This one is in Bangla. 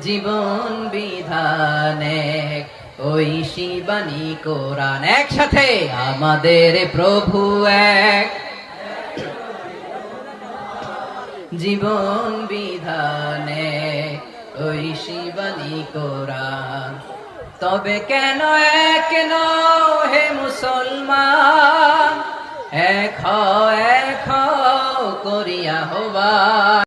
জীবন বিধান, ওই শিবানী কোরআন। একসাথে, আমাদের প্রভু এক। জীবন বিধানে, ওই শিবানী কোরআন। তবে কেন এক হে মুসলমান? এক এক করিয়া হবা